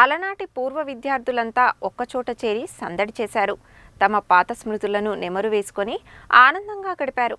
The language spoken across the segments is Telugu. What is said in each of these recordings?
అలనాటి పూర్వ విద్యార్థులంతా ఒక్కచోట చేరి సందడి చేశారు. తమ పాత స్మృతులను నెమరు వేసుకొని ఆనందంగా గడిపారు.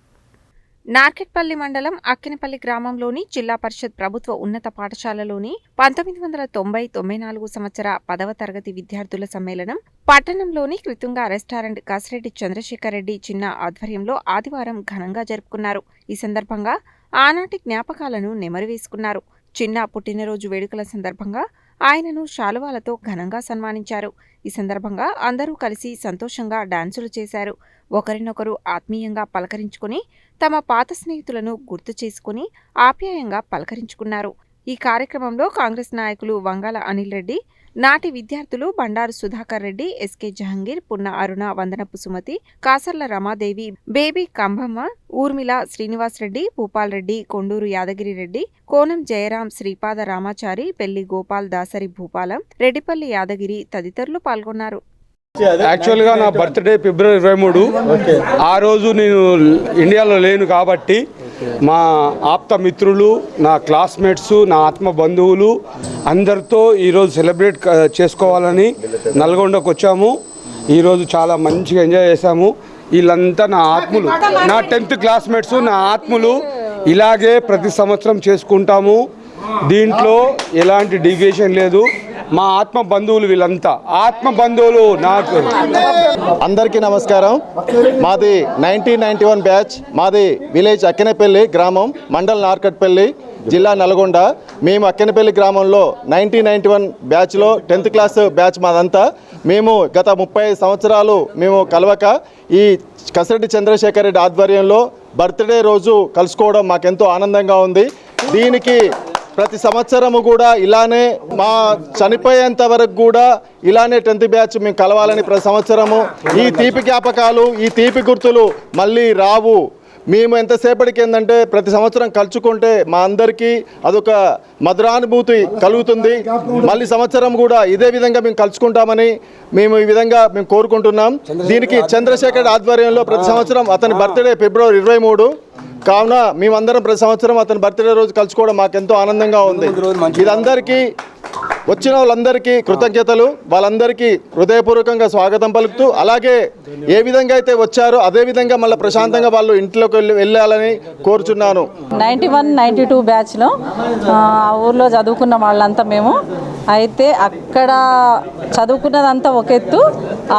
నార్కెట్పల్లి మండలం అక్కినపల్లి గ్రామంలోని జిల్లా పరిషత్ ప్రభుత్వ ఉన్నత పాఠశాలలోని పంతొమ్మిది వందల తొంభై తొంభై నాలుగు సంవత్సర పదవ తరగతి విద్యార్థుల సమ్మేళనం పట్టణంలోని కృతుంగ రెస్టారెంట్ కాసిరెడ్డి చంద్రశేఖర్ రెడ్డి చిన్న ఆధ్వర్యంలో ఆదివారం ఘనంగా జరుపుకున్నారు. ఈ సందర్భంగా ఆనాటి జ్ఞాపకాలను నెమరు వేసుకున్నారు. చిన్న పుట్టినరోజు వేడుకల సందర్భంగా ఆయనను శాలువాలతో ఘనంగా సన్మానించారు. ఈ సందర్భంగా అందరూ కలిసి సంతోషంగా డాన్సులు చేశారు. ఒకరినొకరు ఆత్మీయంగా పలకరించుకుని తమ పాత స్నేహితులను గుర్తు చేసుకుని ఆప్యాయంగా పలకరించుకున్నారు. ఈ కార్యక్రమంలో కాంగ్రెస్ నాయకులు వంగాల అనిల్ రెడ్డి నాటి విద్యార్థులు బండారు సుధాకర్ రెడ్డి ఎస్కే జహంగీర్ పున్న అరుణ వందనపు సుమతి కాసర్ల రమాదేవి బేబీ కంభమ్మ ఊర్మిళ శ్రీనివాస్ రెడ్డి భూపాల్ రెడ్డి కొండూరు యాదగిరి రెడ్డి కోనం జయరాం శ్రీపాద రామాచారి పెళ్ళి గోపాల్ దాసరి భూపాలం రెడ్డిపల్లి యాదగిరి తదితరులు పాల్గొన్నారు. యాక్చువల్గా నా బర్త్డే ఫిబ్రవరి ఇరవై మూడు. ఆ రోజు నేను ఇండియాలో లేను కాబట్టి మా ఆప్త మిత్రులు నా క్లాస్మేట్స్ నా ఆత్మ బంధువులు అందరితో ఈరోజు సెలబ్రేట్ చేసుకోవాలని నల్గొండకు వచ్చాము. ఈరోజు చాలా మంచిగా ఎంజాయ్ చేశాము. వీళ్ళంతా నా ఆత్మలు. నా టెన్త్ క్లాస్మేట్స్ నా ఆత్మలు. ఇలాగే ప్రతి సంవత్సరం చేసుకుంటాము. దీంట్లో ఎలాంటి డివియేషన్ లేదు. మా ఆత్మ బంధువులు వీళ్ళంతా. ఆత్మ బంధువులు నాకు. అందరికీ నమస్కారం. మాది నైన్టీన్ నైన్టీ వన్ బ్యాచ్. మాది విలేజ్ అక్కెనపల్లి గ్రామం మండల్ నార్కట్పల్లి జిల్లా నల్గొండ. మేము అక్కెనపల్లి గ్రామంలో నైన్టీన్ నైన్టీ వన్ బ్యాచ్లో టెన్త్ క్లాస్ బ్యాచ్ మాదంతా. మేము గత ముప్పై సంవత్సరాలు మేము కలవక ఈ కసిరెడ్డి చంద్రశేఖర్ రెడ్డి ఆధ్వర్యంలో బర్త్డే రోజు కలుసుకోవడం మాకెంతో ఆనందంగా ఉంది. దీనికి ప్రతి సంవత్సరము కూడా ఇలానే మా చనిపోయేంత వరకు కూడా ఇలానే టెన్త్ బ్యాచ్ మేము కలవాలని ప్రతి సంవత్సరము. ఈ తీపి జ్ఞాపకాలు ఈ తీపి గుర్తులు మళ్ళీ రావు. మేము ఎంతసేపటికి ఏంటంటే ప్రతి సంవత్సరం కలుచుకుంటే మా అందరికీ అదొక మధురానుభూతి కలుగుతుంది. మళ్ళీ సంవత్సరం కూడా ఇదే విధంగా మేము కలుసుకుంటామని మేము ఈ విధంగా మేము కోరుకుంటున్నాం. దీనికి చంద్రశేఖర్ ఆధ్వర్యంలో ప్రతి సంవత్సరం అతని బర్త్డే ఫిబ్రవరి ఇరవై మూడు. కావున మేమందరం ప్రతి సంవత్సరం అతని బర్త్డే రోజు కలుసుకోవడం మాకెంతో ఆనందంగా ఉంది. ఇదందరికీ వచ్చిన వాళ్ళందరికీ కృతజ్ఞతలు. వాళ్ళందరికీ హృదయపూర్వకంగా స్వాగతం పలుకుతూ అలాగే ఏ విధంగా అయితే వచ్చారో అదే విధంగా మళ్ళీ ప్రశాంతంగా వాళ్ళు ఇంట్లోకి వెళ్ళి వెళ్ళాలని కోరుచున్నాను. నైంటీ వన్ నైంటీ టూ బ్యాచ్లో ఆ ఊర్లో చదువుకున్న వాళ్ళంతా మేము. అయితే అక్కడ చదువుకున్నదంతా ఒక ఎత్తు.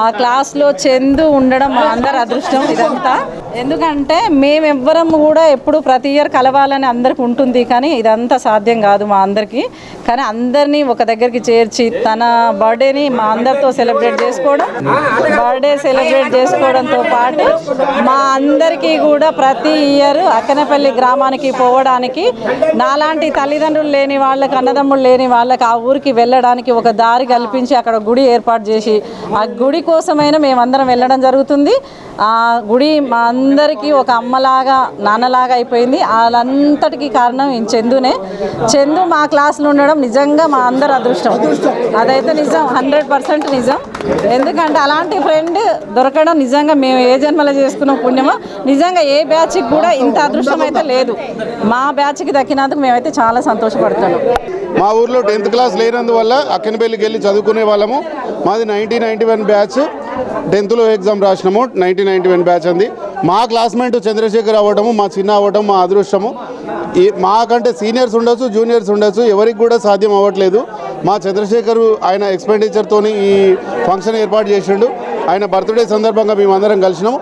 ఆ క్లాస్లో చందు ఉండడం మా అందరి అదృష్టం ఇదంతా. ఎందుకంటే మేమెవ్వరం కూడా ఎప్పుడు ప్రతి ఇయర్ కలవాలని అందరికి ఉంటుంది కానీ ఇదంతా సాధ్యం కాదు మా అందరికీ. కానీ అందరినీ ఒక దగ్గరికి చేర్చి తన బర్త్డేని మా అందరితో సెలబ్రేట్ చేసుకోవడం. బర్త్డే సెలబ్రేట్ చేసుకోవడంతో పాటు మా అందరికీ కూడా ప్రతి ఇయర్ అక్కనపల్లి గ్రామానికి పోవడానికి నాలాంటి తల్లిదండ్రులు లేని వాళ్ళకి అన్నదమ్ములు లేని వాళ్ళకి ఆ ఊరికి వెళ్ళడానికి ఒక దారి కల్పించి అక్కడ గుడి ఏర్పాటు చేసి ఆ గుడి కోసమైనా మేమందరం వెళ్ళడం జరుగుతుంది. ఆ గుడి మా అందరికీ ఒక అమ్మలాగా నాన్నలాగా అయిపోయింది. వాళ్ళంతటికీ కారణం ఈ చందునే. చందు మా క్లాస్లో ఉండడం నిజంగా మా అందరి అదృష్టం. అదైతే నిజం హండ్రెడ్ పర్సెంట్ నిజం. ఎందుకంటే అలాంటి ఫ్రెండ్ దొరకడం నిజంగా మేము ఏ జన్మలో చేసుకున్న పుణ్యమో నిజంగా ఏ బ్యాచ్కి కూడా ఇంత అదృష్టం అయితే లేదు. మా బ్యాచ్కి దక్కినందుకు మేమైతే చాలా సంతోషపడుతున్నాం. మా ఊర్లో టెన్త్ క్లాస్ లేనందువల్ల అక్కనపల్లికి వెళ్ళి చదువుకునే వాళ్ళము. మాది నైన్టీన్ నైన్టీ వన్ బ్యాచ్. టెన్త్లో ఎగ్జామ్ రాసినాము. నైన్టీన్ నైన్టీ వన్ బ్యాచ్ అంది. మా క్లాస్మేట్ చంద్రశేఖర్ అవ్వడము మా చిన్న అవ్వడం మా అదృష్టము. ఈ మాకంటే సీనియర్స్ ఉండొచ్చు జూనియర్స్ ఉండొచ్చు ఎవరికి కూడా సాధ్యం అవ్వట్లేదు. మా చంద్రశేఖర్ ఆయన ఎక్స్పెండిచర్తో ఈ ఫంక్షన్ ఏర్పాటు చేసిండు. ఆయన బర్త్డే సందర్భంగా మేమందరం కలిసినాం.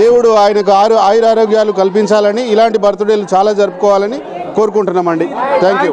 దేవుడు ఆయనకు ఆరు ఆయురారోగ్యాలు కల్పించాలని ఇలాంటి బర్త్డేలు చాలా జరుపుకోవాలని కోరుకుంటున్నామండి. Thank you